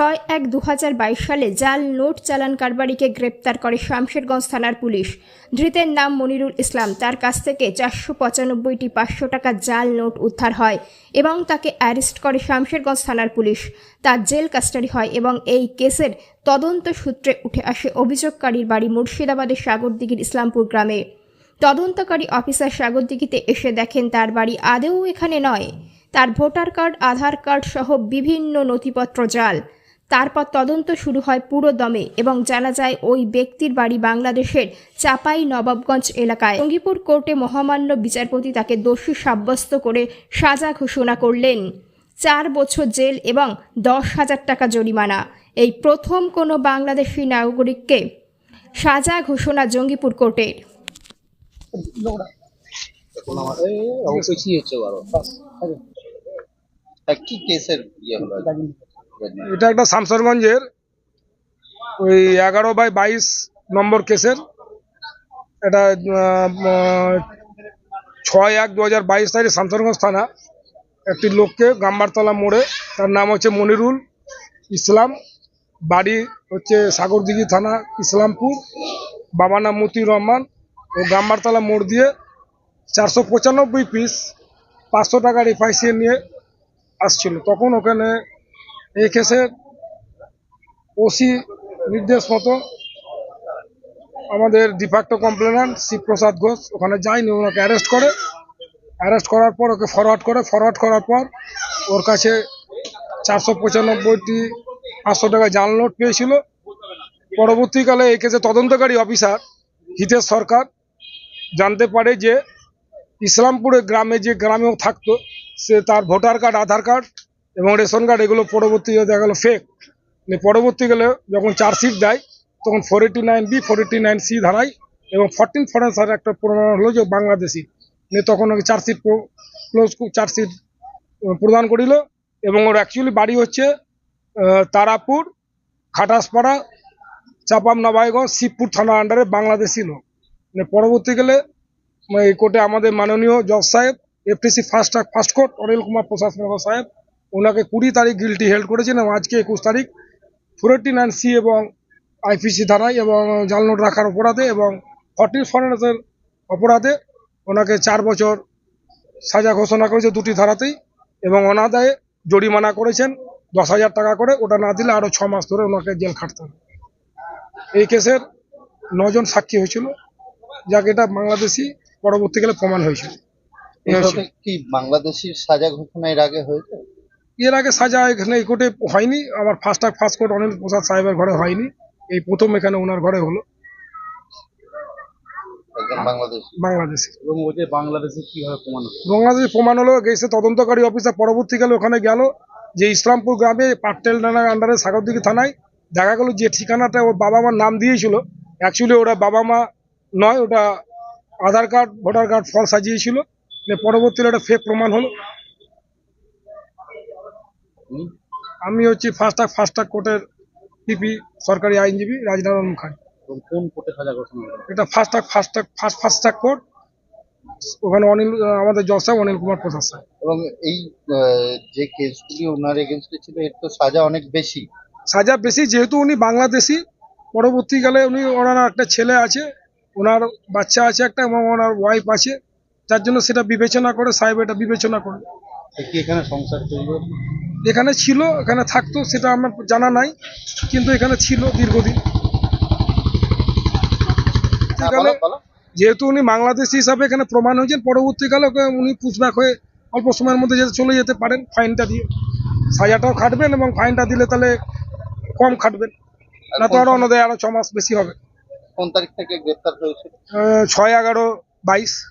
ছয় এক দু সালে জাল নোট চালান কারবারিকে গ্রেপ্তার করে শামশেরগঞ্জ থানার পুলিশ। ধৃতের নাম মনিরুল ইসলাম। তার কাছ থেকে চারশো পঁচানব্বইটি পাঁচশো টাকা জাল নোট উদ্ধার হয় এবং তাকে অ্যারেস্ট করে শামশেরগঞ্জ থানার পুলিশ। তার জেল কাস্টাডি হয় এবং এই কেসের তদন্ত সূত্রে উঠে আসে অভিযোগকারীর বাড়ি মুর্শিদাবাদের সাগরদিঘির ইসলামপুর গ্রামে। তদন্তকারী অফিসার সাগরদিঘিতে এসে দেখেন তার বাড়ি আদেও এখানে নয়। তার ভোটার কার্ড, আধার কার্ড সহ বিভিন্ন নথিপত্র জাল। তারপর তদন্ত শুরু হয় পুরো দমে এবং জানা যায় ওই ব্যক্তির বাড়ি বাংলাদেশের চাপাই নবাবগঞ্জ এলাকায়। সঙ্গীপুর কোর্টে মহামান্য বিচারপতি তাকে দোষী সাব্যস্ত করে সাজা ঘোষণা করলেন। চার বছর জেল এবং দশ হাজার টাকা জরিমানা। এই প্রথম কোনো বাংলাদেশি নাগরিককে সাজা ঘোষণা জঙ্গিপুর কোর্টের কি কেসের ইয়ে হলো। এটা একটা শামসরগঞ্জের ওই এগারো বাই বাইশ নম্বর কেসের। এটা ছয় এক দু হাজার বাইশ তারিখ শামসরগঞ্জ থানা। একটি লোককে গাম্বারতলা মোড়ে, তার নাম হচ্ছে মনিরুল ইসলাম। বাড়ি হচ্ছে সাগরদিঘি থানা, ইসলামপুর। বাবা নাম মতিউর রহমান। ও গাম্বারতলা মোড় দিয়ে চারশো পঁচানব্বই পিস পাঁচশো টাকার এফআইসি নিয়ে আসছিল। তখন ওখানে এই কেসে ওসি নির্দেশ মতো আমাদের ডিফ্যাক্টো কমপ্লেনান্ট শিবপ্রসাদ ঘোষ, ওখানে যায়নি, ওনাকে অ্যারেস্ট করে। অ্যারেস্ট করার পর ওকে ফরওয়ার্ড করে। ফরওয়ার্ড করার পর ওর কাছে চারশো পঁচানব্বইটি পাঁচশো টাকা জাল নোট পেয়েছিল। পরবর্তীকালে এই কেসে তদন্তকারী অফিসার হিতেশ সরকার জানতে পারে যে ইসলামপুরে গ্রামে যে গ্রামেও থাকতো, সে তার ভোটার কার্ড, আধার কার্ড এবং রেশন কার্ড এগুলো পরবর্তী দেখা গেলো ফেক পরবর্তীকালে যখন চার্জশিট দেয়, তখন four eighty nine B four eighty nine C ধারায় এবং ফরটিন ফরেন্সার একটা প্রমাণ হলো যে বাংলাদেশি নিয়ে তখন ওকে চার্জশিট ক্লোজ চার্জশিট প্রদান করিল এবং ওর অ্যাকচুয়ালি বাড়ি হচ্ছে তারাপুর, খাটাসপাড়া চাপাম নবাইগঞ্জ শিবপুর থানা আন্ডারে বাংলাদেশি লোক। মানে পরবর্তীকালে মানে এই কোর্টে আমাদের মাননীয় জজ সাহেব FTC first first court Anil Kumar Prasad সাহেব ওনাকে কুড়ি তারিখ গিলটি হেল্ড করেছেন এবং আজকে একুশ তারিখ। ফোরটি নাইন সি এবং আইপিসি ধারায় এবং জাল নোট রাখার অপরাধে এবং ফর্টি ফরেন্সের অপরাধে ওনাকে চার বছর সাজা ঘোষণা করেছে দুটি ধারাতেই এবং অনাদায়ে জরিমানা করেছেন দশ হাজার টাকা করে। ওটা না দিলে আরও ছ মাস ধরে ওনাকে জেল খাটতে হবে। এই কেসের নজন সাক্ষী হয়েছিল, যাকে এটা বাংলাদেশি, পরবর্তীকালে প্রমাণ হয়েছিল। কি বাংলাদেশির সাজা ঘোষণা এর আগে হয়েছে? এর আগে সাজা এখানে এই কোর্টে হয়নি। আমার first first court Anil Prasad সাহেবের ঘরে হয়নি। এই প্রথম এখানে ওনার ঘরে হলো। বাংলাদেশি। প্রমাণ হলো? গেছে তদন্তকারী অফিসার পরবর্তীকালে ওখানে গেল যে ইসলামপুর গ্রামে থানার আন্ডারে সাগরদিঘি থানায় দেখা গেল যে ঠিকানাটা ওর বাবা মার নাম দিয়েছিল। অ্যাকচুয়ালি ওরা বাবা মা নয় ওটা আধার কার্ড ভোটার কার্ড ফল সাজিয়েছিল। পরবর্তীকালে ওটা ফেক প্রমাণ হলো? আমি হচ্ছি ফার্স্ট ফার্স্ট কোর্টের পিপি সরকারি আইনজীবী রাজনারায়ণ মুখার্জি। কোন কোর্টে সাজা ঘোষণা এটা first first first first court ওখানে অনিল আমাদের জজ সাহেব অনিল কুমার প্রসাদ সাহেব এবং এই যে কেসগুলি ওনার এগেনস্টে ছিল এর তো সাজা অনেক বেশি। সাজা বেশি যেহেতু উনি বাংলাদেশি পরবর্তীকালে উনি ওনার একটা ছেলে আছে ওনার বাচ্চা আছে একটা এবং ওনার ওয়াইফ আছে যার জন্য সেটা বিবেচনা করে সাহেব এটা বিবেচনা করে। কি এখানে সংসার চলবে? এখানে ছিল এখানে থাকতো সেটা আমার জানা নাই কিন্তু এখানে ছিল দীর্ঘদিন। হ্যাঁ। যেহেতু উনি বাংলাদেশি হিসাবে এখানে প্রমাণ হয়েছেন পরবর্তীকালে উনি পুষব্যাক হয়ে অল্প সময়ের মধ্যে যেতে চলে যেতে পারেন ফাইনটা দিয়ে। সাজাটাও খাটবেন এবং ফাইনটা দিলে তাহলে কম খাটবেন। না তো আরও অন্যদের আরও ছ মাস বেশি হবে। কোন তারিখ থেকে গ্রেপ্তার হয়েছিল? আহ, ছয় এগারো বাইশ।